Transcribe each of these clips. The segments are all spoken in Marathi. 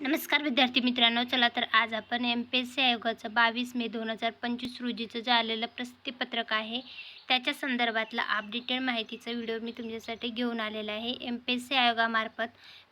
नमस्कार विद्यार्थी मित्रांनो चला तर आज आपण एम पी एस सी आयोगाचं बावीस मे दोन हजार पंचवीस रोजीचं जे आलेलं प्रसिद्धीपत्रक आहे. त्याच्या संदर्भातला अपडेटेड माहितीचा व्हिडिओ मी तुमच्यासाठी घेऊन आलेला आहे. एम पी एस सी आयोगामार्फत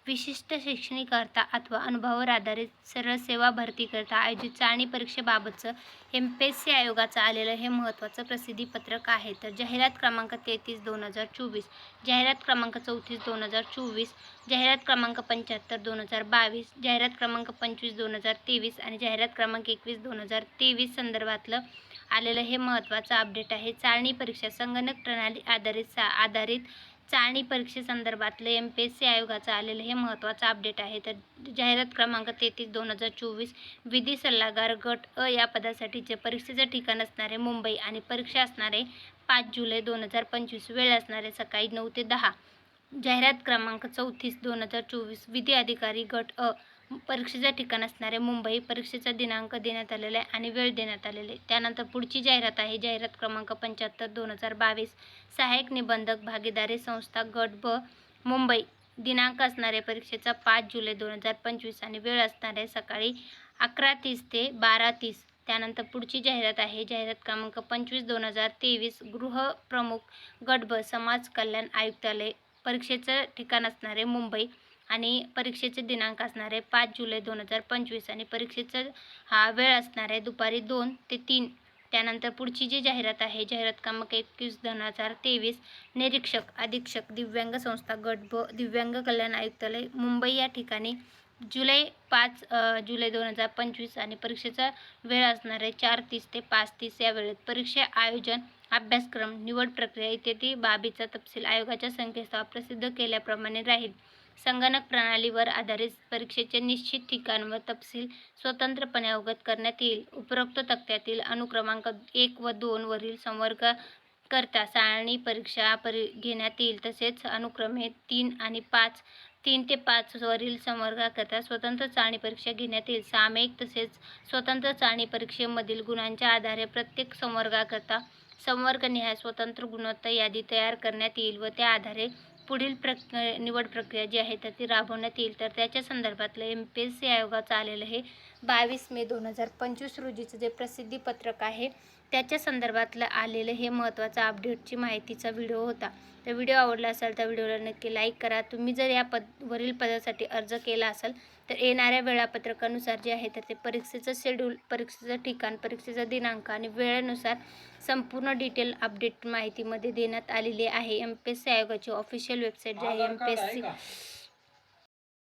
विशिष्ट शैक्षणिककर्ता अथवा अनुभवावर आधारित सरळ सेवा भरतीकरता आयोजित चाळणी परीक्षेबाबतचं एम पी एस सी आयोगाचं आलेलं हे महत्त्वाचं प्रसिद्धीपत्रक आहे. तर जाहिरात क्रमांक तेहतीस दोन हजार चोवीस जाहिरात क्रमांक चौतीस दोन हजार चोवीस जाहिरात क्रमांक पंच्याहत्तर दोन हजार बावीस जाहिरात क्रमांक पंचवीस दोन हजार तेवीस आणि जाहिरात क्रमांक एकवीस दोन हजार तेवीस संदर्भातलं आलेलं हे महत्त्वाचं अपडेट आहे. चाळणी परीक्षा संगणक प्रणाली आधारित सा आधारित चाळणी परीक्षेसंदर्भातलं एम पी एस सी आयोगाचं आलेलं हे महत्त्वाचं अपडेट आहे. तर जाहिरात क्रमांक तेहतीस दोन हजार चोवीस विधी सल्लागार गट अ या पदासाठीचे परीक्षेचं ठिकाण असणारे मुंबई आणि परीक्षा असणारे पाच जुलै दोन हजार पंचवीस वेळ असणारे सकाळी नऊ ते दहा. जाहिरात क्रमांक चौतीस दोन हजार चोवीस विधी अधिकारी गट अ परीक्षेचं ठिकाण असणारे मुंबई परीक्षेचा दिनांक देण्यात आलेला आहे आणि वेळ देण्यात आलेली आहे. त्यानंतर पुढची जाहिरात आहे. जाहिरात क्रमांक पंच्याहत्तर दोन हजार बावीस. सहाय्यक निबंधक भागीदारी संस्था गट ब मुंबई. दिनांक असणारे परीक्षेचा पाच जुलै दोन हजार पंचवीस आणि वेळ असणारे सकाळी अकरा तीस ते बारा तीस. त्यानंतर पुढची जाहिरात आहे. जाहिरात क्रमांक पंचवीस दोन हजार तेवीस. गृहप्रमुख गट ब समाज कल्याण आयुक्तालय. परीक्षेचं ठिकाण असणारे मुंबई. आणि परीक्षेचे दिनांक असणारे पाच जुलै दोन हजार पंचवीस आणि परीक्षेचा हा वेळ असणार आहे दुपारी दोन ते तीन. त्यानंतर पुढची जी जाहिरात आहे जाहिरात क्रमांक एकवीस दोन हजार तेवीस निरीक्षक अधीक्षक दिव्यांग संस्था गट ब दिव्यांग कल्याण आयुक्तालय मुंबई या ठिकाणी जुलै पाच जुलै दोन हजार पंचवीस आणि परीक्षेचा वेळ असणार आहे चार तीस ते पाच तीस या वेळेत परीक्षा आयोजन अभ्यासक्रम निवड प्रक्रिया इत्यादी बाबीचा तपशील आयोगाच्या संकेतस्थळावर प्रसिद्ध केल्याप्रमाणे राहील. संगणक प्रणालीवर आधारित परीक्षेचे निश्चित ठिकाण व तपशील स्वतंत्रपणे अवगत करण्यात येईल. उपरोक्त तक्त्यातील अनुक्रमांक एक व दोन वरील संवर्ग करता सारणी परीक्षा परी घेण्यात येईल. तसेच अनुक्रमे तीन आणि पाच तीन ते पाच वरील संवर्गाकरता स्वतंत्र चाळणी परीक्षा घेण्यात येईल. सामायिक तसेच स्वतंत्र चाळणी परीक्षेमधील गुणांच्या आधारे प्रत्येक संवर्गाकरता संवर्गनिहाय स्वतंत्र गुणवत्ता यादी तयार करण्यात येईल व त्या आधारे पुढील प्रक निवड प्रक्रिया जी आहे तर ती राबवण्यात येईल. तर त्याच्या संदर्भातलं एम पी एस सी आयोगाचं आलेलं हे बावीस मे दोन हजार पंचवीस रोजीचं जे प्रसिद्धीपत्रक आहे त्याच्या संदर्भातलं आलेलं हे महत्त्वाचं अपडेटची माहितीचा व्हिडिओ होता. तर व्हिडिओ आवडला असेल तर व्हिडिओला नक्की लाईक करा. तुम्ही जर या पद वरील पदासाठी अर्ज केला असेल तर येणाऱ्या वेळापत्रकानुसार जे आहे तर ते परीक्षेचं शेड्यूल परीक्षेचं ठिकाण परीक्षेचा दिनांक आणि वेळेनुसार संपूर्ण डिटेल अपडेट माहितीमध्ये देण्यात आलेली आहे. एम पी एस सी आयोगाची ऑफिशियल वेबसाईट जी आहे एम पी एस सी